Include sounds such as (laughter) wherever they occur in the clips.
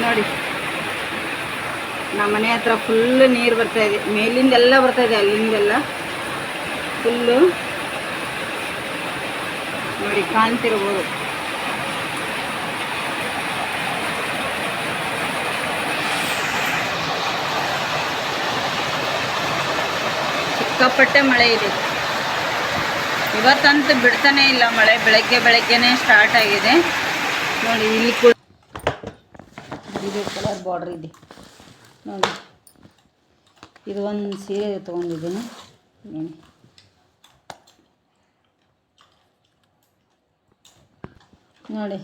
ನೋಡಿ. ನಮ್ಮ ಮನೆ ಹತ್ರ ಫುಲ್ ನೀರು ಬರ್ತಾ ಇದೆ. ಮೇಲಿಂದೆಲ್ಲ ಬರ್ತಾ ಇದೆ, ಅಲ್ಲಿಂದೆಲ್ಲ. ಫುಲ್ಲು ನೋಡಿ, ಕಾಣ್ತಿರ್ಬೋದು. ಸಿಕ್ಕಾಪಟ್ಟೆ ಮಳೆ ಇದೆ. ಇವತ್ತಂತೂ ಬಿಡ್ತಾನೆ ಇಲ್ಲ ಮಳೆ. ಬೆಳಗ್ಗೆ ಬೆಳಗ್ಗೆನೇ ಸ್ಟಾರ್ಟ್ ಆಗಿದೆ. ನೋಡಿ, ಇಲ್ಲಿ ಕೂಡ ಇದು ಕಲರ್ ಬಾರ್ಡ್ರ್ ಇದೆ. ನೋಡಿ. ಇದು ಒಂದು ಸೀರೆ ತೊಗೊಂಡಿದ್ದೀನಿ. ನೋಡಿ. ನೋಡಿ.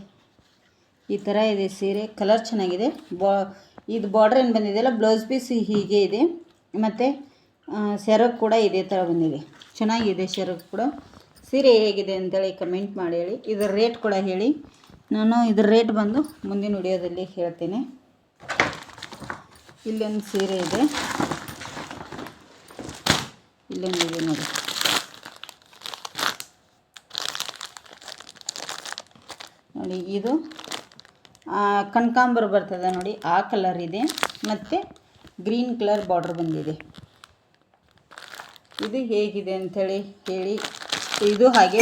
ಈ ಥರ ಇದೆ ಸೀರೆ. ಕಲರ್ ಚೆನ್ನಾಗಿದೆ. ಬಾ ಇದು ಬಾರ್ಡ್ರ್ ಏನು ಬಂದಿದೆಯಲ್ಲ ಬ್ಲೌಸ್ ಪೀಸ್ ಹೀಗೆ ಇದೆ. ಮತ್ತು ಸೆರಗು ಕೂಡ ಇದೇ ಥರ ಬಂದಿದೆ. ಚೆನ್ನಾಗಿದೆ ಸೆರಗು ಕೂಡ. ಸೀರೆ ಹೇಗಿದೆ ಅಂತೇಳಿ ಕಮೆಂಟ್ ಮಾಡಿ ಹೇಳಿ. ಇದರ ರೇಟ್ ಕೂಡ ಹೇಳಿ. ನಾನು ಇದ್ರ ರೇಟ್ ಬಂದು ಮುಂದಿನ ವಿಡಿಯೋದಲ್ಲಿ ಹೇಳ್ತೀನಿ. ಇಲ್ಲೊಂದು ಸೀರೆ ಇದೆ. ಇಲ್ಲೊಂದು ಇದೆ ನೋಡಿ. ನೋಡಿ ಇದು ಕನಕಾಂಬರ ಬರ್ತದೆ ನೋಡಿ, ಆ ಕಲರ್ ಇದೆ. ಮತ್ತು ಗ್ರೀನ್ ಕಲರ್ ಬಾರ್ಡ್ರ್ ಬಂದಿದೆ. ಇದು ಹೇಗಿದೆ ಅಂಥೇಳಿ ಹೇಳಿ, ಇದು ಹಾಗೆ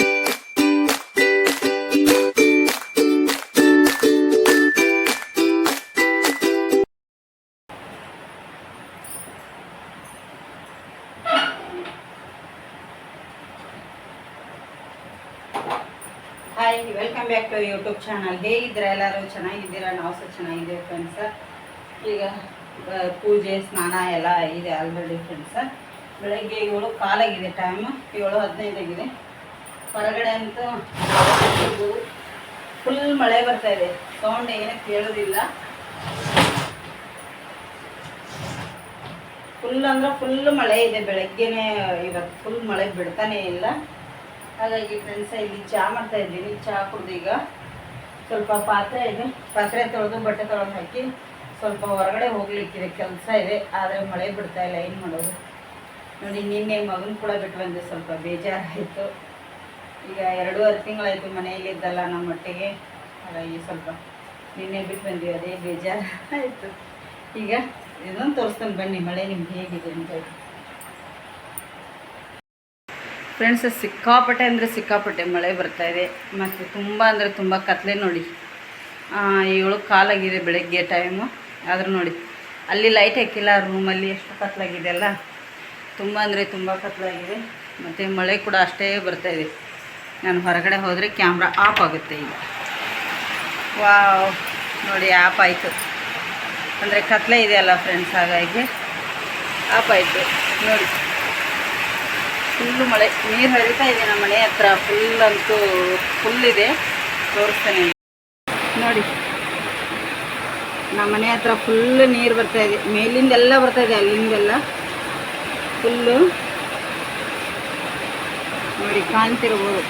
hi welcome back to YouTube channel ಹೇಗಿದ್ದೀರಾ ಎಲ್ಲರೂ? ಚೆನ್ನಾಗಿದ್ದೀರಾ? ನಾವು ಸಹ ಚೆನ್ನಾಗಿದ್ದೀವಿ ಫ್ರೆಂಡ್ಸ ಈಗ ಪೂಜೆ, ಸ್ನಾನ ಎಲ್ಲ ಇದೆ ಆಲ್ರೆಡಿ ಫ್ರೆಂಡ್ಸ ಬೆಳಗ್ಗೆ ಏಳು, ಕಾಲಾಗಿದೆ ಟೈಮು ಏಳು ಹದಿನೈದಾಗಿದೆ. ಹೊರಗಡೆ ಅಂತೂ ಫುಲ್ ಮಳೆ ಬರ್ತಾ ಇದೆ. ಸೌಂಡ್ ಏನೂ ಕೇಳೋದಿಲ್ಲ. ಫುಲ್ ಅಂದ್ರೆ ಫುಲ್ ಮಳೆ ಇದೆ. ಬೆಳಗ್ಗೆನೆ, ಇವತ್ತು ಫುಲ್ ಮಳೆ ಬಿಡ್ತಾನೆ ಇಲ್ಲ. ಹಾಗಾಗಿ ಫ್ರೆಂಡ್ಸ ಇಲ್ಲಿ ಚಹಾ ಮಾಡ್ತಾ ಇದ್ದೀನಿ. ಚಹಾ ಕುಡ್ದು ಈಗ ಸ್ವಲ್ಪ ಪಾತ್ರೆ ಇದೆ. ಪಾತ್ರೆ ತೊಳೆದು ಬಟ್ಟೆ ತೊಳೆದು ಹಾಕಿ ಸ್ವಲ್ಪ ಹೊರಗಡೆ ಹೋಗ್ಲಿಕ್ಕಿದೆ. ಕೆಲಸ ಇದೆ. ಆದರೆ ಮಳೆ ಬಿಡ್ತಾ ಇಲ್ಲ. ಏನು ಮಾಡೋದು? ನೋಡಿ, ನಿನ್ನೆ ಮಗನ ಕೂಡ ಬಿಟ್ಟು ಬಂದೆ. ಸ್ವಲ್ಪ ಬೇಜಾರಾಯಿತು. ಈಗ ಎರಡೂವರೆ ತಿಂಗಳಾಯಿತು ಮನೆಯಲ್ಲಿ ಇದ್ದಲ್ಲ ನಮ್ಮ ಮಟ್ಟಿಗೆ. ಹಾಗಾಗಿ ಸ್ವಲ್ಪ ನಿನ್ನೆ ಬಿಟ್ಟು ಬಂದ್ವಿ. ಅದೇ ಬೇಜಾರಾಯಿತು. ಈಗ ಇದನ್ನು ತೋರಿಸ್ತಾನೆ. ಬನ್ನಿ, ಮಳೆ ನಿಮ್ಗೆ ಹೇಗಿದೆ ಅಂತ ಫ್ರೆಂಡ್ಸ್ ಸಿಕ್ಕಾಪಟ್ಟೆ ಅಂದರೆ ಸಿಕ್ಕಾಪಟ್ಟೆ ಮಳೆ ಬರ್ತಾ ಇದೆ. ಮತ್ತು ತುಂಬ ಅಂದರೆ ತುಂಬ ಕತ್ಲೆ ನೋಡಿ. ಏಳು ಕಾಲಾಗಿದೆ ಬೆಳಗ್ಗೆ ಟೈಮು ಆದರೂ ನೋಡಿ. ಅಲ್ಲಿ ಲೈಟ್ ಹಾಕಿಲ್ಲ ರೂಮಲ್ಲಿ ಎಷ್ಟು ಕತ್ಲಾಗಿದೆ ಅಲ್ಲ. ತುಂಬ ಅಂದರೆ ತುಂಬ ಕತ್ಲಾಗಿದೆ. ಮತ್ತು ಮಳೆ ಕೂಡ ಅಷ್ಟೇ ಬರ್ತಾ ಇದೆ. ನಾನು ಹೊರಗಡೆ ಹೋದರೆ ಕ್ಯಾಮ್ರಾ ಆಫ್ ಆಗುತ್ತೆ ಈಗ. ವಾವ್ ನೋಡಿ ಆಫ್ ಆಯಿತು. ಅಂದರೆ ಕತ್ಲೆ ಇದೆಯಲ್ಲ ಫ್ರೆಂಡ್ಸ್ ಹಾಗಾಗಿ ಆಫ್ ಆಯಿತು. ನೋಡಿ. ಫುಲ್ಲು ಮಳೆ. ನೀರು ಹರಿತಾ ಇದೆ ನಮ್ಮ ಮನೆ ಹತ್ರ. ಫುಲ್ ಅಂತೂ ಫುಲ್ ಇದೆ. ತೋರಿಸ್ತೇನೆ ನೋಡಿ. ನಮ್ಮ ಮನೆ ಹತ್ರ ಫುಲ್ ನೀರು ಬರ್ತಾ ಇದೆ. ಮೇಲಿಂದೆಲ್ಲ ಬರ್ತಾ ಇದೆ, ಅಲ್ಲಿಂದೆಲ್ಲ. ಫುಲ್ಲು ನೋಡಿ, ಕಾಣ್ತಿರ್ಬೋದು.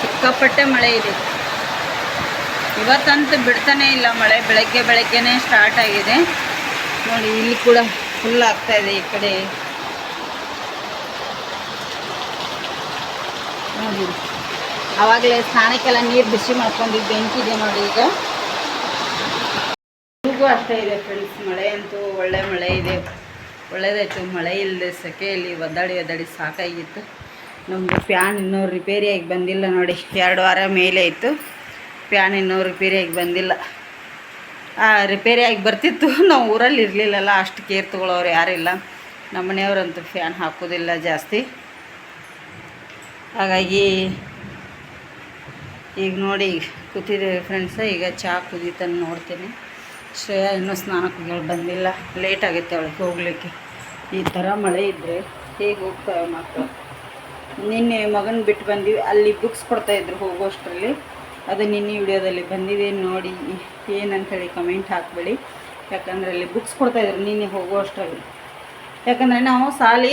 ಸಿಕ್ಕಾಪಟ್ಟೆ ಮಳೆ ಇದೆ. ಇವತ್ತಂತೂ ಬಿಡ್ತಾನೆ ಇಲ್ಲ ಮಳೆ, ಬೆಳಗ್ಗೆ ಬೆಳಗ್ಗೆನೇ ಸ್ಟಾರ್ಟ್ ಆಗಿದೆ. ನೋಡಿ, ಇಲ್ಲಿ ಕೂಡ ಫುಲ್ ಆಗ್ತಾ ಇದೆ ಈ ಕಡೆ. ನೋಡಿ, ಆವಾಗಲೇ ಸ್ನಾನಕ್ಕೆಲ್ಲ ನೀರು ಬಿಸಿ ಮಾಡ್ಕೊಂಡಿದ್ದು ಬೆಂಕಿದೆ ನೋಡಿ ಈಗ. ಈಗೂ ಅಷ್ಟೇ ಇದೆ ಫ್ರೆಂಡ್ಸ್ ಮಳೆ ಅಂತೂ ಒಳ್ಳೆ ಮಳೆ ಇದೆ. ಒಳ್ಳೇದಾಯಿತು, ಮಳೆ ಇಲ್ಲದೆ ಸೆಕೆಯಲ್ಲಿ ಒದ್ದಾಡಿ ಒದ್ದಾಡಿ ಸಾಕಾಗಿತ್ತು. ನಮ್ಮದು ಫ್ಯಾನ್ ಇನ್ನೂ ರಿಪೇರಿಯಾಗಿ ಬಂದಿಲ್ಲ ನೋಡಿ, ಎರಡು ವಾರ ಮೇಲೆ ಇತ್ತು ಫ್ಯಾನ್ ಇನ್ನೂ ರಿಪೇರಿಯಾಗಿ ಬಂದಿಲ್ಲ. ರಿಪೇರಿಯಾಗಿ ಬರ್ತಿತ್ತು. (laughs) ನಾವು ಊರಲ್ಲಿ ಇರಲಿಲ್ಲಲ್ಲ, ಅಷ್ಟು ಕೇರ್ ತೊಗೊಳೋರು ಯಾರಿಲ್ಲ ನಮ್ಮ ಮನೆಯವ್ರಂತೂ ಫ್ಯಾನ್ ಹಾಕೋದಿಲ್ಲ ಜಾಸ್ತಿ. ಹಾಗಾಗಿ ಈಗ ನೋಡಿ ಕೂತಿದ್ದೆ ಫ್ರೆಂಡ್ಸ ಈಗ ಚಹಾ ಕುದೀತನ್ನು ನೋಡ್ತೀನಿ. ಶ್ರೇಯಾ ಇನ್ನೂ ಸ್ನಾನಕ್ಕೆ ಬಂದಿಲ್ಲ. ಲೇಟ್ ಆಗುತ್ತೆ ಅವಳಿಗೆ ಹೋಗಲಿಕ್ಕೆ. ಈ ಥರ ಮಳೆ ಇದ್ದರೆ ಹೇಗೆ ಹೋಗ್ತವೆ ಮಕ್ಕಳು ನಿನ್ನೆ ಮಗನ ಬಿಟ್ಟು ಬಂದೀವಿ. ಅಲ್ಲಿ ಬುಕ್ಸ್ ಕೊಡ್ತಾಯಿದ್ರು ಹೋಗೋಷ್ಟರಲ್ಲಿ. ಅದು ನಿನ್ನೆ ವಿಡಿಯೋದಲ್ಲಿ ಬಂದಿದೆ, ನೋಡಿ ಏನಂತೇಳಿ ಕಮೆಂಟ್ ಹಾಕಬೇಡಿ. ಯಾಕಂದರೆ ಅಲ್ಲಿ ಬುಕ್ಸ್ ಕೊಡ್ತಾಯಿದ್ರು ನಿನ್ನೆ ಹೋಗುವಷ್ಟರಲ್ಲಿ ಯಾಕಂದರೆ ನಾವು ಸಾಲಿ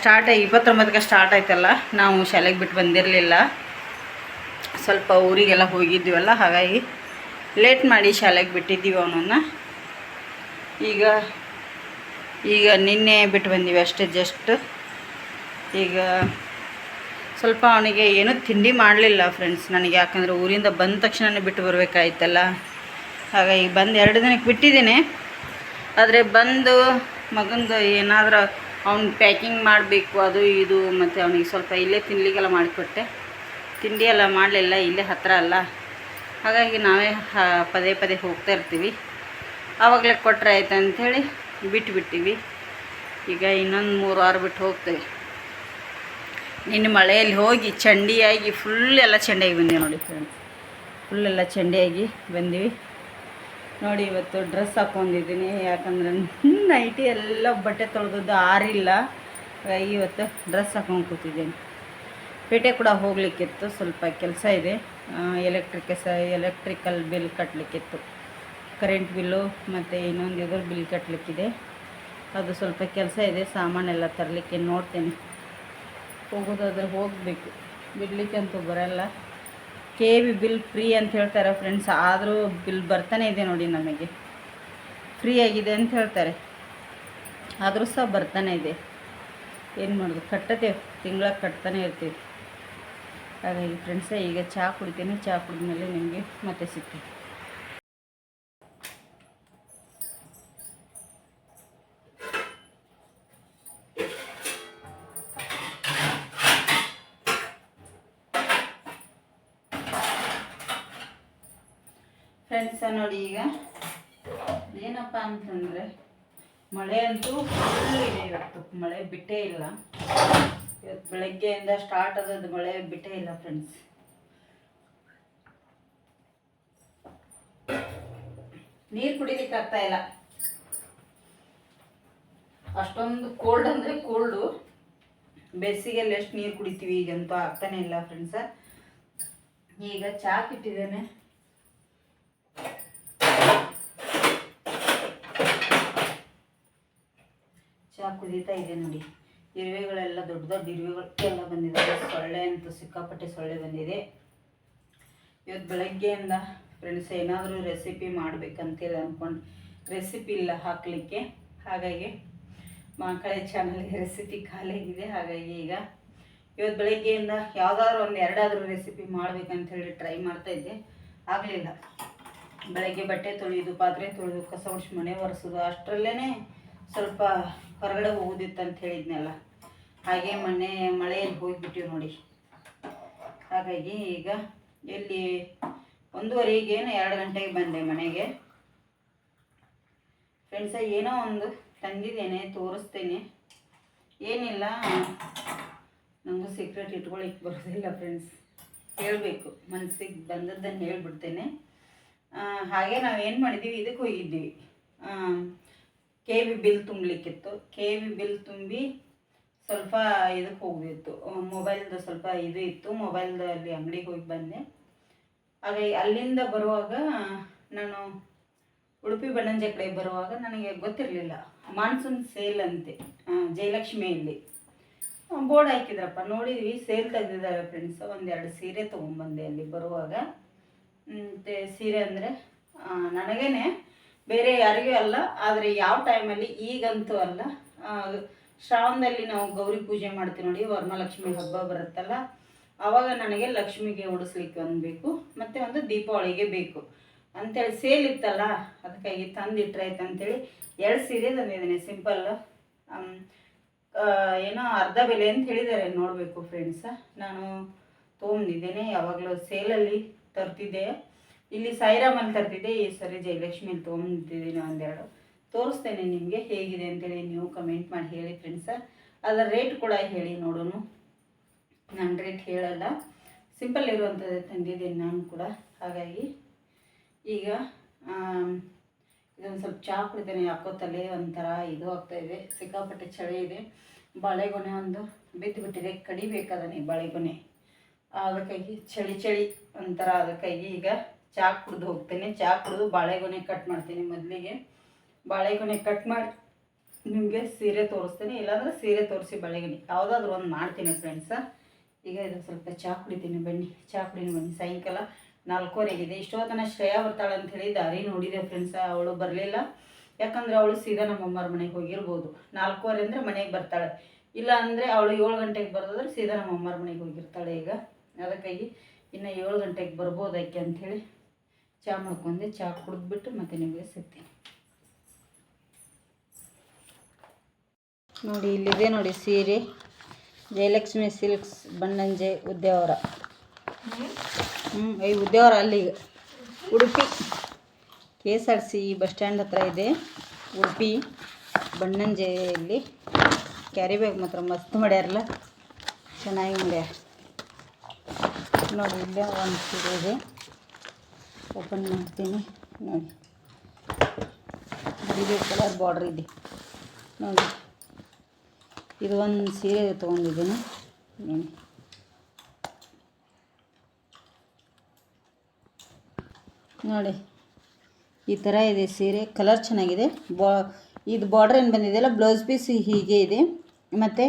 ಸ್ಟಾರ್ಟ್ ಇಪ್ಪತ್ತೊಂಬತ್ತಕ್ಕೆ ಸ್ಟಾರ್ಟ್ ಆಯ್ತಲ್ಲ, ನಾವು ಶಾಲೆಗೆ ಬಿಟ್ಟು ಬಂದಿರಲಿಲ್ಲ. ಸ್ವಲ್ಪ ಊರಿಗೆಲ್ಲ ಹೋಗಿದ್ದೀವಲ್ಲ, ಹಾಗಾಗಿ ಲೇಟ್ ಮಾಡಿ ಶಾಲೆಗೆ ಬಿಟ್ಟಿದ್ದೀವಿ ಅವನನ್ನು. ಈಗ ಈಗ ನಿನ್ನೆ ಬಿಟ್ಟು ಬಂದೀವಿ ಅಷ್ಟೇ ಜಸ್ಟ್ ಈಗ ಸ್ವಲ್ಪ ಅವನಿಗೆ ಏನೂ ತಿಂಡಿ ಮಾಡಲಿಲ್ಲ ಫ್ರೆಂಡ್ಸ್ ನನಗೆ ಯಾಕಂದರೆ ಊರಿಂದ ಬಂದ ತಕ್ಷಣನೇ ಬಿಟ್ಟು ಬರಬೇಕಾಯ್ತಲ್ಲ. ಹಾಗಾಗಿ ಬಂದು ಎರಡು ದಿನಕ್ಕೆ ಬಿಟ್ಟಿದ್ದೀನಿ. ಆದರೆ ಬಂದು ಮಗಂದು ಏನಾದರೂ ಅವ್ನು ಪ್ಯಾಕಿಂಗ್ ಮಾಡಬೇಕು, ಅದು ಇದು, ಮತ್ತು ಅವನಿಗೆ ಸ್ವಲ್ಪ ಇಲ್ಲೇ ತಿನ್ಲಿಕ್ಕೆಲ್ಲ ಮಾಡಿಕೊಟ್ಟೆ. ತಿಂಡಿ ಎಲ್ಲ ಮಾಡಲಿಲ್ಲ, ಇಲ್ಲೇ ಹತ್ತಿರ ಅಲ್ಲ. ಹಾಗಾಗಿ ನಾವೇ ಪದೇ ಪದೇ ಹೋಗ್ತಾ ಇರ್ತೀವಿ. ಆವಾಗಲೇ ಕೊಟ್ಟರೆ ಆಯ್ತು ಅಂಥೇಳಿ ಬಿಟ್ಟುಬಿಟ್ಟಿವಿ ಈಗ ಇನ್ನೊಂದು ಮೂರು ವಾರ ಬಿಟ್ಟು ಹೋಗ್ತೇವೆ. ನಿನ್ನೆ ಮಳೆಯಲ್ಲಿ ಹೋಗಿ ಚಂಡಿಯಾಗಿ ಫುಲ್ ಎಲ್ಲ ಚಂಡಿಯಾಗಿ ಬಂದೆ ನೋಡಿ ಫ್ರೆಂಡ್ಸ್ ಫುಲ್ ಎಲ್ಲ ಚಂಡಿಯಾಗಿ ಬಂದೀವಿ. ನೋಡಿ ಇವತ್ತು ಡ್ರೆಸ್ ಹಾಕೊಂಡಿದ್ದೀನಿ. ಯಾಕಂದ್ರೆ ನೈಟಿ ಎಲ್ಲ ಬಟ್ಟೆ ತೊಳೆದದ್ದು ಆರಿಲ್ಲ. ಹಾಗಾಗಿ ಇವತ್ತು ಡ್ರೆಸ್ ಹಾಕೊಂಡು ಕೂತಿದ್ದೀನಿ. ಪೇಟೆ ಕೂಡ ಹೋಗ್ಲಿಕ್ಕಿತ್ತು. ಸ್ವಲ್ಪ ಕೆಲಸ ಇದೆ. ಎಲೆಕ್ಟ್ರಿಕ್ ಸ ಎಲೆಕ್ಟ್ರಿಕಲ್ ಬಿಲ್ ಕಟ್ಟಲಿಕ್ಕಿತ್ತು ಕರೆಂಟ್ ಬಿಲ್ಲು ಮತ್ತು ಇನ್ನೊಂದು ಇದ್ರ ಬಿಲ್ ಕಟ್ಟಲಿಕ್ಕಿದೆ ಅದು ಸ್ವಲ್ಪ ಕೆಲಸ ಇದೆ. ಸಾಮಾನೆಲ್ಲ ತರಲಿಕ್ಕೆ ನೋಡ್ತೇನೆ. ಹೋಗೋದಾದ್ರೆ ಹೋಗಬೇಕು. ಬಿಡ್ಲಿಕ್ಕೆ ಅಂತೂ ಬರೋಲ್ಲ. ಕೆ ವಿ ಬಿಲ್ ಫ್ರೀ ಅಂತ ಹೇಳ್ತಾರೆ ಫ್ರೆಂಡ್ಸ್ ಆದರೂ ಬಿಲ್ ಬರ್ತಾನೆ ಇದೆ ನೋಡಿ ನಮಗೆ. ಫ್ರೀ ಆಗಿದೆ ಅಂತ ಹೇಳ್ತಾರೆ. ಆದರೂ ಸಹ ಬರ್ತಾನೆ ಇದೆ. ಏನು ಮಾಡೋದು? ಕಟ್ಟತೇವೆ ತಿಂಗಳ ಕಟ್ತಾನೆ ಇರ್ತೀವಿ. ಹಾಗಾಗಿ ಫ್ರೆಂಡ್ಸ ಈಗ ಚಹಾ ಕುಡಿತೀನಿ ಚಹಾ ಕುಡಿದ್ಮೇಲೆ ನಿಮಗೆ ಮತ್ತೆ ಸಿಗ್ತೀನಿ. ಫ್ರೆಂಡ್ಸ ನೋಡಿ ಈಗ. ಏನಪ್ಪ ಅಂತಂದರೆ, ಮಳೆ ಅಂತೂ ಫುಲ್ ಇದೆ ಇವತ್ತು. ಮಳೆ ಬಿಟ್ಟೇ ಇಲ್ಲ. ಇವತ್ತು ಬೆಳಗ್ಗೆಯಿಂದ ಸ್ಟಾರ್ಟ್ ಆದದ್ದು ಮಳೆ ಬಿಟ್ಟೇ ಇಲ್ಲ ಫ್ರೆಂಡ್ಸ್ ನೀರು ಕುಡಿಲಿಕ್ಕೆ ಆಗ್ತಾ ಇಲ್ಲ. ಅಷ್ಟೊಂದು ಕೋಲ್ಡ್ ಅಂದರೆ ಕೋಲ್ಡು ಬೇಸಿಗೆಯಲ್ಲಿ ಎಷ್ಟು ನೀರು ಕುಡಿತೀವಿ ಈಗಂತೂ ಆಗ್ತಾನೆ ಇಲ್ಲ ಫ್ರೆಂಡ್ಸ ಈಗ ಚಹಾ ಇಟ್ಟಿದ್ದೇನೆ ಚಹಾ ಕುದೀತಾ ಇದೆ ನೋಡಿ. ಇರುವೆಗಳೆಲ್ಲ ದೊಡ್ಡ ದೊಡ್ಡ ಇರುವೆಗಳು ಎಲ್ಲ ಬಂದಿದ್ದಾವೆ ಸೊಳ್ಳೆ ಅಂತೂ ಸಿಕ್ಕಾಪಟ್ಟೆ ಸೊಳ್ಳೆ ಬಂದಿದೆ. ಇವತ್ತು ಬೆಳಗ್ಗೆಯಿಂದ ಫ್ರೆಂಡ್ಸ್ ಏನಾದರೂ ರೆಸಿಪಿ ಮಾಡಬೇಕಂತೇಳಿ ಅಂದ್ಕೊಂಡು ರೆಸಿಪಿ ಇಲ್ಲ ಹಾಕಲಿಕ್ಕೆ. ಹಾಗಾಗಿ ಮಕ್ಕಳ ಚಾನಲ್ಗೆ ರೆಸಿಪಿ ಖಾಲಿಯಾಗಿದೆ ಹಾಗಾಗಿ ಈಗ ಇವತ್ತು ಬೆಳಗ್ಗೆಯಿಂದ ಯಾವುದಾದ್ರೂ ಒಂದು ಎರಡಾದರೂ ರೆಸಿಪಿ ಮಾಡ್ಬೇಕಂತೇಳಿ ಟ್ರೈ ಮಾಡ್ತಾ ಇದ್ದೆ. ಆಗಲಿಲ್ಲ. ಬೆಳಗ್ಗೆ ಬಟ್ಟೆ ತೊಳೆಯೋದು, ಪಾತ್ರೆ ತೊಳೆದು, ಕಸ ಹೊಡ್ಸಿ ಮನೆ ಒರೆಸೋದು ಅಷ್ಟರಲ್ಲೇ ಸ್ವಲ್ಪ ಹೊರಗಡೆ ಹೋಗೋದಿತ್ತು ಅಂತ ಹೇಳಿದ್ನಲ್ಲ. ಹಾಗೆ ಮೊನ್ನೆ ಮಳೆಯಲ್ಲಿ ಹೋಗಿಬಿಟ್ಟಿವಿ ನೋಡಿ. ಹಾಗಾಗಿ ಈಗ ಎಲ್ಲಿ ಒಂದೂವರೆಗೇನು ಎರಡು ಗಂಟೆಗೆ ಬಂದೆ ಮನೆಗೆ. ಫ್ರೆಂಡ್ಸ ಏನೋ ಒಂದು ತಂದಿದ್ದೇನೆ, ತೋರಿಸ್ತೇನೆ. ಏನಿಲ್ಲ ನನಗೂ ಸೀಕ್ರೆಟ್ ಇಟ್ಕೊಳ್ಳಿಕ್ಕೆ ಬರೋದಿಲ್ಲ ಫ್ರೆಂಡ್ಸ್ ಹೇಳಬೇಕು ಮನಸ್ಸಿಗೆ ಬಂದದ್ದನ್ನು ಹೇಳ್ಬಿಡ್ತೇನೆ. ಹಾಗೆ ನಾವೇನು ಮಾಡಿದ್ದೀವಿ ಇದಕ್ಕೆ ಹೋಗಿದ್ದೀವಿ. ಕೆ ವಿ ಬಿಲ್ ತುಂಬಲಿಕ್ಕಿತ್ತು. ಕೆ ವಿ ಬಿಲ್ ತುಂಬಿ ಸ್ವಲ್ಪ ಇದಕ್ಕೆ ಹೋಗಿತ್ತು ಮೊಬೈಲ್ದು ಸ್ವಲ್ಪ ಇದು ಇತ್ತು. ಮೊಬೈಲ್ದು ಅಲ್ಲಿ ಅಂಗಡಿಗೆ ಹೋಗಿ ಬಂದೆ. ಆಗ ಅಲ್ಲಿಂದ ಬರುವಾಗ ನಾನು ಉಡುಪಿ ಬಣ್ಣಂಜೆ ಕಡೆ ಬರುವಾಗ ನನಗೆ ಗೊತ್ತಿರಲಿಲ್ಲ. ಮಾನ್ಸೂನ್ ಸೇಲ್ ಅಂತೆ ಜಯಲಕ್ಷ್ಮಿಯಲ್ಲಿ. ಬೋರ್ಡ್ ಹಾಕಿದ್ರಪ್ಪ, ನೋಡಿದ್ವಿ, ಸೇಲ್ ತೆಗೆದಿದ್ದಾರೆ ಫ್ರೆಂಡ್ಸ್. ಒಂದೆರಡು ಸೀರೆ ತೊಗೊಂಬಂದೆ ಅಲ್ಲಿ ಬರುವಾಗ. ಮತ್ತು ಸೀರೆ ಅಂದರೆ ನನಗೇನೆ ಬೇರೆ ಯಾರಿಗೂ ಅಲ್ಲ, ಆದರೆ ಯಾವ ಟೈಮಲ್ಲಿ ಈಗಂತೂ ಅಲ್ಲ. ಶ್ರಾವಣದಲ್ಲಿ ನಾವು ಗೌರಿ ಪೂಜೆ ಮಾಡ್ತೀವಿ ನೋಡಿ ವರಮಹಾಲಕ್ಷ್ಮಿ ಹಬ್ಬ ಬರುತ್ತಲ್ಲ ಆವಾಗ ನನಗೆ ಲಕ್ಷ್ಮಿಗೆ ಉಡಿಸ್ಲಿಕ್ಕೆ ಒಂದು ಬೇಕು ಮತ್ತು ಒಂದು ದೀಪಾವಳಿಗೆ ಬೇಕು. ಅಂತೇಳಿ ಸೇಲ್ ಇತ್ತಲ್ಲ, ಅದಕ್ಕಾಗಿ ತಂದಿಟ್ರಾಯ್ತು ಅಂತೇಳಿ ಎರಡು ಸೀರೆ ತಂದಿದ್ದೀನಿ ಸಿಂಪಲ್ ಏನೋ ಅರ್ಧ ಬೆಲೆ ಅಂತ ಹೇಳಿದ್ದಾರೆ, ನೋಡಬೇಕು ಫ್ರೆಂಡ್ಸ ನಾನು ತೊಗೊಂಡಿದ್ದೇನೆ, ಯಾವಾಗಲೂ ಸೇಲಲ್ಲಿ ತರ್ತಿದ್ದೆ. ಇಲ್ಲಿ ಸಾಯಿರಾಮಲ್ಲಿ ತರ್ತಿದ್ದೆ ಈ ಸರಿ ಜಯಲಕ್ಷ್ಮಿಯಲ್ಲಿ ತೊಗೊಂಡಿದ್ದೀನಿ ಒಂದೆರಡು. ತೋರಿಸ್ತೇನೆ ನಿಮಗೆ ಹೇಗಿದೆ ಅಂತೇಳಿ ನೀವು ಕಮೆಂಟ್ ಮಾಡಿ ಹೇಳಿ ಫ್ರೆಂಡ್ಸ ಅದರ ರೇಟ್ ಕೂಡ ಹೇಳಿ ನೋಡೋಣ. ನಾನು ರೇಟ್ ಹೇಳಲ್ಲ. ಸಿಂಪಲ್ ಇರುವಂಥದ್ದೇ ತಂದಿದ್ದೀನಿ ನಾನು ಕೂಡ. ಹಾಗಾಗಿ ಈಗ ಇದೊಂದು ಸ್ವಲ್ಪ ಚಹಾ ಕುಡಿತೇನೆ. ಯಾಕೋ ತಲೆ ಒಂಥರ ಇದು ಆಗ್ತಾ ಇದೆ. ಸಿಕ್ಕಾಪಟ್ಟೆ ಚಳಿ ಇದೆ. ಬಾಳೆಗೊನೆ ಒಂದು ಬಿದ್ದು ಬಿಟ್ಟಿದೆ ಕಡಿಬೇಕದನೆ ಬಾಳೆಗೊನೆ. ಅದಕ್ಕಾಗಿ ಚಳಿ ಚಳಿ ಒಂಥರ ಅದಕ್ಕಾಗಿ ಈಗ ಚಹಾ ಕುಡಿದು ಹೋಗ್ತೇನೆ. ಚಹಾ ಕುಡಿದು ಬಾಳೆಗೊನೆ ಕಟ್ ಮಾಡ್ತೀನಿ ಮೊದಲಿಗೆ. ಬಾಳೆಗೊನೆ ಕಟ್ ಮಾಡಿ ನಿಮಗೆ ಸೀರೆ ತೋರಿಸ್ತೀನಿ. ಇಲ್ಲಾಂದ್ರೆ ಸೀರೆ ತೋರಿಸಿ ಬಾಳೆಗೊನೆ. ಯಾವುದಾದ್ರು ಒಂದು ಮಾಡ್ತೀನಿ ಫ್ರೆಂಡ್ಸ ಈಗ ಇದು ಸ್ವಲ್ಪ ಚಹಾ ಕುಡಿತೀನಿ ಬನ್ನಿ. ಚಹಾ ಕುಡಿನಿ ಬನ್ನಿ. ಸಾಯಂಕಾಲ ನಾಲ್ಕೂವರೆಗಿದೆ. ಇಷ್ಟೊತ್ತನ ಶ್ರೇಯಾ ಬರ್ತಾಳೆ ಅಂತ ಹೇಳಿ ದಾರಿ ನೋಡಿದೆ ಫ್ರೆಂಡ್ಸ ಅವಳು ಬರಲಿಲ್ಲ. ಯಾಕಂದ್ರೆ ಅವಳು ಸೀದಾ ನಮ್ಮ ಅಮ್ಮರ ಮನೆಗೆ ಹೋಗಿರ್ಬೋದು. ನಾಲ್ಕೂವರೆ ಅಂದರೆ ಮನೆಗೆ ಬರ್ತಾಳೆ. ಇಲ್ಲ ಅಂದರೆ ಅವಳು ಏಳು ಗಂಟೆಗೆ ಬರೋದಾದ್ರೆ ಸೀದಾ ನಮ್ಮ ಅಮ್ಮರ ಮನೆಗೆ ಹೋಗಿರ್ತಾಳೆ ಈಗ. ಅದಕ್ಕಾಗಿ ಇನ್ನು ಏಳು ಗಂಟೆಗೆ ಬರ್ಬೋದು ಆಕೆ ಅಂಥೇಳಿ ಚಹಾ ಮಾಡ್ಕೊಂಡೆ ಚಹಾ ಕುಡಿದ್ಬಿಟ್ಟು ಮತ್ತೆ ನಿಮಗೆ ಸಿಗ್ತೀನಿ. ನೋಡಿ, ಇಲ್ಲಿದೆ ನೋಡಿ ಸೀರೆ. ಜಯಲಕ್ಷ್ಮಿ ಸಿಲ್ಕ್ಸ್ ಬಣ್ಣಂಜೆ ಉದ್ಯಾವರ. ಹ್ಞೂ ಈ ಉದ್ಯಾವರ ಅಲ್ಲಿ Udupi K S R C bus stand ಹತ್ರ ಇದೆ. ಉಡುಪಿ ಬಣ್ಣಂಜೆಯಲ್ಲಿ ಕ್ಯಾರಿ ಬ್ಯಾಗ್ ಮಾತ್ರ ಮಸ್ತ್ ಮಾಡ್ಯಾರಲ್ಲ. ಚೆನ್ನಾಗಿ ಮಾಡ್ಯಾರ. ನೋಡಿ, ಇಲ್ಲೇ ಒಂದು ಸೀರೆ ಇದೆ. ಓಪನ್ ಮಾಡ್ತೀನಿ. ನೋಡಿ. ಬಿಳಿ ಕಲರ್ ಬಾರ್ಡ್ರ್ ಇದೆ. ನೋಡಿ. ಇದು ಒಂದು ಸೀರೆ ತೊಗೊಂಡಿದ್ದೀನಿ. ನೋಡಿ. ನೋಡಿ. ಈ ಥರ ಇದೆ ಸೀರೆ. ಕಲರ್ ಚೆನ್ನಾಗಿದೆ. ಬಾ ಇದು ಬಾರ್ಡ್ರ್ ಏನು ಬಂದಿದೆಯಲ್ಲ ಬ್ಲೌಸ್ ಪೀಸ್ ಹೀಗೆ ಇದೆ. ಮತ್ತು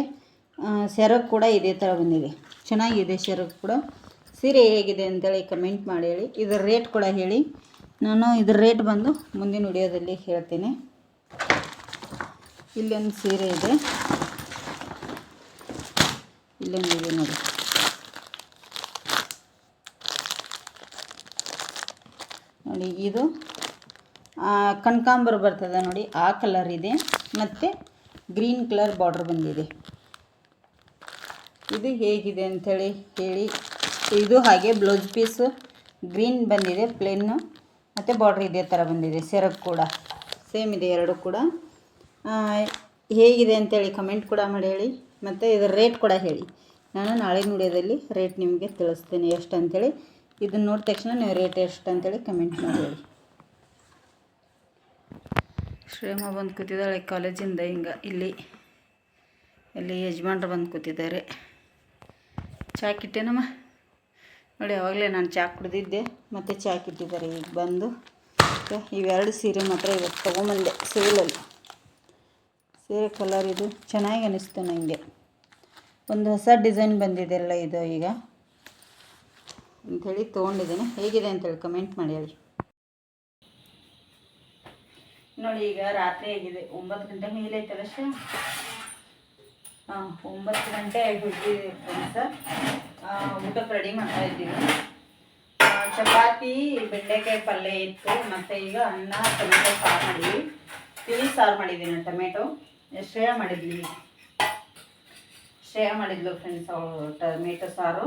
ಸೆರಗು ಕೂಡ ಇದೇ ಥರ ಬಂದಿದೆ. ಚೆನ್ನಾಗಿದೆ ಸೆರಗು ಕೂಡ. ಸೀರೆ ಹೇಗಿದೆ ಅಂತೇಳಿ ಕಮೆಂಟ್ ಮಾಡಿ ಹೇಳಿ. ಇದರ ರೇಟ್ ಕೂಡ ಹೇಳಿ. ನಾನು ಇದರ ರೇಟ್ ಬಂದು ಮುಂದಿನ ವಿಡಿಯೋದಲ್ಲಿ ಹೇಳ್ತೀನಿ. ಇಲ್ಲೊಂದು ಸೀರೆ ಇದೆ. ಇಲ್ಲೊಂದಿದೆ ನೋಡಿ. ನೋಡಿ ಇದು ಕನಕಾಂಬರ ಬರ್ತದೆ ನೋಡಿ. ಆ ಕಲರ್ ಇದೆ. ಮತ್ತು ಗ್ರೀನ್ ಕಲರ್ ಬಾರ್ಡ್ರ್ ಬಂದಿದೆ. ಇದು ಹೇಗಿದೆ ಅಂಥೇಳಿ ಹೇಳಿ. ಇದು ಹಾಗೆ ಬ್ಲೌಸ್ ಪೀಸು. ಗ್ರೀನ್ ಬಂದಿದೆ ಪ್ಲೇನು ಮತ್ತು ಬಾರ್ಡ್ರ್ ಇದೇ ಥರ ಬಂದಿದೆ, ಸೆರಗು ಕೂಡ. ಸೇಮ್ ಇದೆ ಎರಡು ಕೂಡ. ಹೇಗಿದೆ ಅಂತೇಳಿ ಕಮೆಂಟ್ ಕೂಡ ಮಾಡಿ ಹೇಳಿ. ಮತ್ತು ಇದರ ರೇಟ್ ಕೂಡ ಹೇಳಿ. ನಾನು ನಾಳೆ ವಿಡಿಯೋದಲ್ಲಿ ರೇಟ್ ನಿಮಗೆ ತಿಳಿಸ್ತೇನೆ ಎಷ್ಟು ಅಂತೇಳಿ ಇದನ್ನು ನೋಡಿದ ತಕ್ಷಣ ನೀವು ರೇಟ್ ಎಷ್ಟು ಅಂತೇಳಿ ಕಮೆಂಟ್ ಮಾಡಿ ಹೇಳಿ. ಶ್ರೇಮ ಬಂದು ಕೂತಿದ್ದಾಳೆ, ಕಾಲೇಜಿಂದ ಹಿಂಗೆ. ಇಲ್ಲಿ ಇಲ್ಲಿ ಯಜಮಾನ್ರು ಬಂದು ಕೂತಿದ್ದಾರೆ. ಚಾ ಕಿಟ್ಟೇನಮ್ಮ? ನೋಡಿ, ಅವಾಗಲೇ ನಾನು ಚಾಕ್ ಕುಡಿದಿದ್ದೆ. ಮತ್ತು ಚಾಕ್ ಇಟ್ಟಿದ್ದಾರೆ ಈಗ ಬಂದು. ಇವೆರಡು ಸೀರೆ ಮಾತ್ರ ಇವತ್ತು ತೊಗೊಂಬಂದೆ ಸೇಲಲ್ಲಿ. ಸೀರೆ ಕಲರ್ ಇದು ಚೆನ್ನಾಗಿ ಅನ್ನಿಸ್ತು ನನಗೆ ಒಂದು ಹೊಸ ಡಿಸೈನ್ ಬಂದಿದೆಲ್ಲ ಇದು ಈಗ. ಅಂಥೇಳಿ ತೊಗೊಂಡಿದ್ದೀನಿ. ಹೇಗಿದೆ ಅಂತೇಳಿ ಕಮೆಂಟ್ ಮಾಡಿ ಹೇಳಿ. ನೋಡಿ, ಈಗ ರಾತ್ರಿ ಆಗಿದೆ. ಒಂಬತ್ತು ಗಂಟೆ ಮೇಲೆ ಐತಲ್ಲ ಹಾಂ, ಒಂಬತ್ತು ಗಂಟೆ ಹುಡುಗಿ ಸರ್? ಊಟಕ್ಕೆ ರೆಡಿ ಮಾಡ್ತಾ ಇದ್ದೀವಿ. ಚಪಾತಿ, ಬೆಂಡೆಕಾಯಿ ಪಲ್ಯ ಇತ್ತು. ಮತ್ತು ಈಗ ಅನ್ನ, ಟೊಮೆಟೊ ಸಾರು ಮಾಡಿದ್ವಿ. ತಿಳಿ ಸಾರು ಮಾಡಿದ್ದೀನಿ ಟೊಮೆಟೊ. ಶ್ರೇಯ ಮಾಡಿದ್ವಿ ಶ್ರೇಯ ಮಾಡಿದ್ಲು ಫ್ರೆಂಡ್ಸ್ ಅವಳು ಟೊಮೆಟೊ ಸಾರು.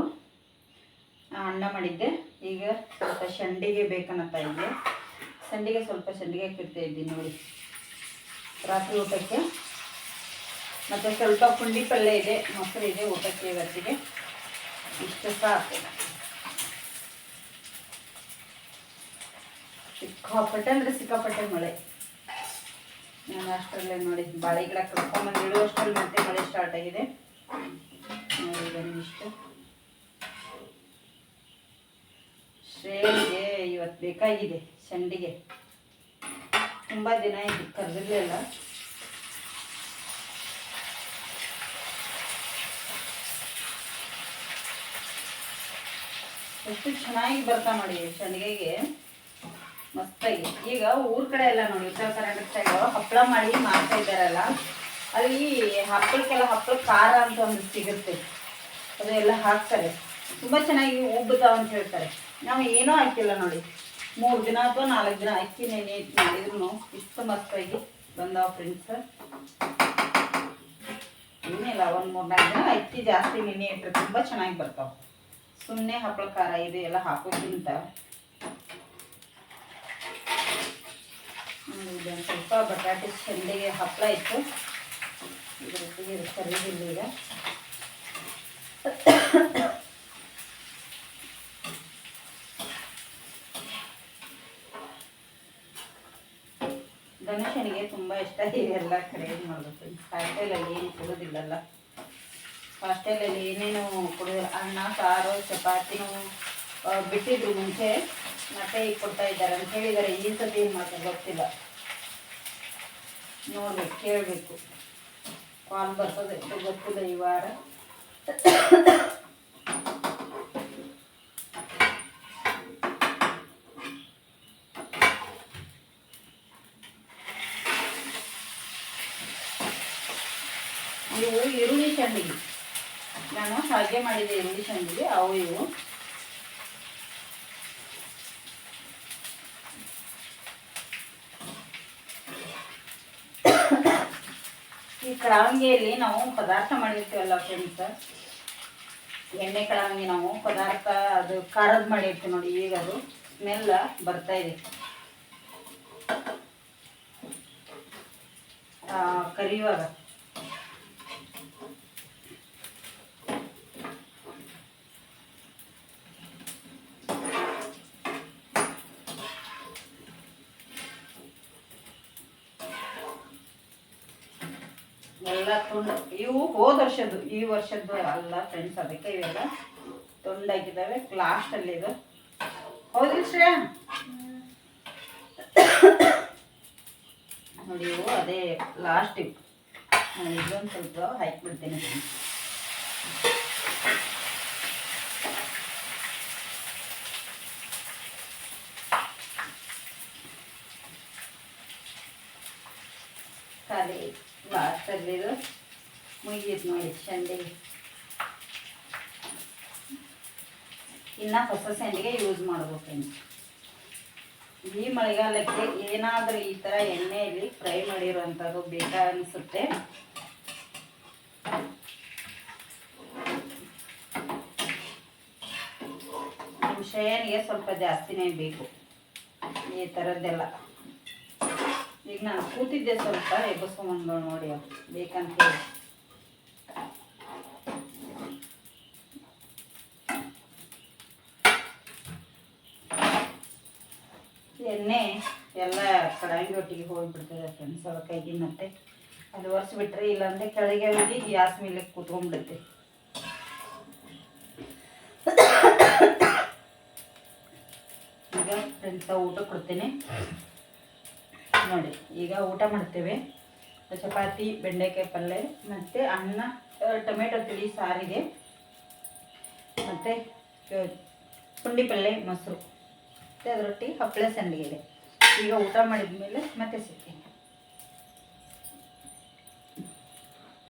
ಅನ್ನ ಮಾಡಿದ್ದೆ. ಈಗ ಸ್ವಲ್ಪ ಸಂಡಿಗೆ ಬೇಕನ್ನತ್ತಾ ಇದ್ದೆ. ಸಂಡಿಗೆ ಸ್ವಲ್ಪ ಸಂಡಿಗೆ ಕಿಡ್ತಾ ಇದ್ದೀನಿ ನೋಡಿ. ರಾತ್ರಿ ಊಟಕ್ಕೆ. ಮತ್ತು ಸ್ವಲ್ಪ ಪುಂಡಿ ಪಲ್ಯ ಇದೆ. ಮೊಸರು ಇದೆ ಊಟಕ್ಕೆ ಇವತ್ತಿಗೆ. ಇಷ್ಟು ಸಾಕು. ಸಿಕ್ಕಾಪಟ್ಟೆ ಅಂದರೆ ಸಿಕ್ಕಾಪಟ್ಟೆ ಮಳೆ. ನಾನು ಅಷ್ಟರಲ್ಲೇ ನೋಡಿ ಬಾಳೆ ಗಿಡ ಕರ್ಕೊಂಬಂದು ಇಡುವಷ್ಟರಲ್ಲಿ ಮತ್ತೆ ಮಳೆ ಸ್ಟಾರ್ಟ್ ಆಗಿದೆ. ನೋಡಿ ಬನ್ನಿ ಇಷ್ಟು. ಶ್ರೇಣಿಗೆ ಇವತ್ತು ಬೇಕಾಗಿದೆ, ಸಂಡಿಗೆ. ತುಂಬ ದಿನ ಇದು ಕರೆದಿರಲಿಲ್ಲ. ಎಷ್ಟು ಚೆನ್ನಾಗಿ ಬರ್ತಾ ನೋಡಿ ಸಂಡಿಗೆಗೆ ಮಸ್ತಾಗಿ ಈಗ ಊರ ಕಡೆ ಎಲ್ಲ ನೋಡಿ, ಉತ್ತರ ಕರ್ನಾಟಕ ಸೈಡ್ ಹಪ್ಪಳ ಮಾಡಿ ಮಾಡ್ತಾ ಇದ್ದಾರಲ್ಲ, ಅಲ್ಲಿ ಹಪ್ಪಳಕ್ಕೆಲ್ಲ ಹಪ್ಪಳ ಖಾರ ಅಂತ ಒಂದು ಸಿಗುತ್ತೆ. ಅದೆಲ್ಲ ಹಾಕ್ತಾರೆ. ತುಂಬ ಚೆನ್ನಾಗಿ ಉಬ್ಬುತ್ತಾವ ಅಂತ ಹೇಳ್ತಾರೆ. ನಾವು ಏನೂ ಹಾಕಿಲ್ಲ ನೋಡಿ. ಮೂರು ದಿನ ಅಥವಾ ನಾಲ್ಕು ದಿನ ಅಕ್ಕಿ ನೆನೆ ಮಾಡಿದ್ರು ಇಷ್ಟು ಮಸ್ತಾಗಿ ಬಂದಾವ ಫ್ರೆಂಡ್ಸ್ ಏನಿಲ್ಲ ಒಂದು ಮೂರು ನಾಲ್ಕು ದಿನ ಅಕ್ಕಿ ಜಾಸ್ತಿ ನೆನೆ ಇಟ್ಟರೆ ತುಂಬ ಚೆನ್ನಾಗಿ ಬರ್ತಾವೆ. ಸುಮ್ಮನೆ ಹಪ್ಪಳ ಖಾರ ಇದು, ಎಲ್ಲ ಹಾಕೋಕ್ಕಿಂತ ಸ್ವಲ್ಪ ಬಟಾಟೆ ಚೆಂದಿಗೆ ಹಪ್ಪಳ ಇತ್ತು. ಇದ್ರ ಜೊತೆಗೆ ಇದು ಕರಿದಿಲ್ಲ ಈಗ. ಗಣೇಶನಿಗೆ ತುಂಬ ಇಷ್ಟ ಇದೆಲ್ಲ ಕಡೆ ಮಾಡಬೇಕು. ಹಾಸ್ಟೆಲಲ್ಲಿ ಏನು ಕೊಡೋದಿಲ್ಲಲ್ಲ. ಹಾಸ್ಟೆಲಲ್ಲಿ ಏನೇನು ಕೊಡೋದು ಅನ್ನ, ಸಾರು, ಚಪಾತಿನೂ ಬಿಟ್ಟಿದ್ರು ಮುಂಚೆ, ಮತ್ತೆ ಈಗ ಕೊಡ್ತಾ ಇದ್ದಾರೆ ಅಂತ ಹೇಳಿದ್ದಾರೆ. ಈ ಸತಿ ಏನು ಮಾಡ್ತಾರೆ ಗೊತ್ತಿಲ್ಲ. ನೋಡ್ಬೇಕು ಕೇಳಬೇಕು. ಕಾಲ್ ಬರ್ತದೆ, ಗೊತ್ತಿಲ್ಲ ಈ ವಾರ ನೀವು ಈರುಳ್ಳಿ ಹಾಗೆ ಮಾಡಿದೆ ಈರುಳ್ಳಿ ಸಂಡಿಗೆ ಅವು ಇವು ಈ ಕಳಂಗಿಯಲ್ಲಿ ನಾವು ಪದಾರ್ಥ ಮಾಡಿರ್ತೀವಲ್ಲ ಫ್ರೆಂಡ್ಸ್ ಎಣ್ಣೆ ಕಳಂಗಿ ನಾವು ಪದಾರ್ಥ, ಅದು ಖಾರದ್ ಮಾಡಿರ್ತೀವಿ ನೋಡಿ, ಈಗ ಅದು ಸ್ಮೆಲ್ ಬರ್ತಾ ಇದೆ. ಕರಿಯುವಾಗ ಎಲ್ಲ ತುಂಡು ಇವು ಹೋದ ವರ್ಷದ್ದು, ಈ ವರ್ಷದ್ದು ಅಲ್ಲ ಫ್ರೆಂಡ್ಸ್ ಅದಕ್ಕೆ ಇವೆಲ್ಲ ತುಂಡಾಗಿದ್ದಾವೆ ಲಾಸ್ಟಲ್ಲಿ ಇದು. ಹೌದಿಲ್ಲ ಶ್ರೇಯ? ನೋಡಿ, ಇವು ಅದೇ ಲಾಸ್ಟ್ ಇವು. ನಾನು ಇದೊಂದು ಸ್ವಲ್ಪ ಹಾಕಿಬಿಡ್ತೀನಿ ಖಾಲಿ ಲಾಸ್ಟಲ್ಲಿ ಇದು ನೋಡಿ ಇನ್ನು ಹೊಸ ಸಂಡಿಗೆ ಯೂಸ್ ಮಾಡ್ಬೇಕು ಫ್ರೆಂಡ್ಸ್ ಈ ಮಳೆಗಾಲಕ್ಕೆ ಏನಾದರೂ ಈ ಥರ ಎಣ್ಣೆಯಲ್ಲಿ ಫ್ರೈ ಮಾಡಿರುವಂಥದ್ದು ಬೇಕಾ ಅನಿಸುತ್ತೆ. ಶಯನಿಗೆ ಸ್ವಲ್ಪ ಜಾಸ್ತಿನೇ ಬೇಕು. ಈ ಥರದ್ದೆಲ್ಲ ಈಗ ನಾನು ಕೂತಿದ್ದೆ ಸ್ವಲ್ಪ ಎಬ್ಬಸ್ಕೊಂಬಂದು ನೋಡಿ ಬೇಕಂತ ಹೇಳಿ. ಎಣ್ಣೆ ಎಲ್ಲ ಕಡಾಯಿ ಒಟ್ಟಿಗೆ ಹೋಗಿಬಿಡ್ತದೆ ಫ್ರೆಂಡ್ಸ್ ಕೈಗೆ ಮತ್ತೆ. ಅದು ಒರೆಸ್ಬಿಟ್ರೆ ಇಲ್ಲಾಂದರೆ ಕೆಳಗೆ ಹೋಗಿ ಗ್ಯಾಸ್ ಮೇಲೆ ಕೂತ್ಕೊಂಡ್ಬಿಡುತ್ತೆ. ಈಗ ಫ್ರೆಂಡ್ಸ್ ಊಟ ಕೊಡ್ತೇನೆ. ನೋಡಿ, ಈಗ ಊಟ ಮಾಡ್ತೇವೆ. ಚಪಾತಿ, ಬೆಂಡೆಕಾಯಿ ಪಲ್ಯ ಮತ್ತು ಅನ್ನ ಟೊಮೆಟೊ ತಿಳಿ ಸಾರಿಗೆ ಮತ್ತು ಪುಂಡಿ ಪಲ್ಯ ಮೊಸರು. ಮತ್ತು ಅದರೊಟ್ಟಿಗೆ ಹಪ್ಪಳ ಸಂಡಿಗೆ ಇದೆ. ಈಗ ಊಟ ಮಾಡಿದ ಮೇಲೆ ಮತ್ತೆ ಸಿಗ್ತೀನಿ.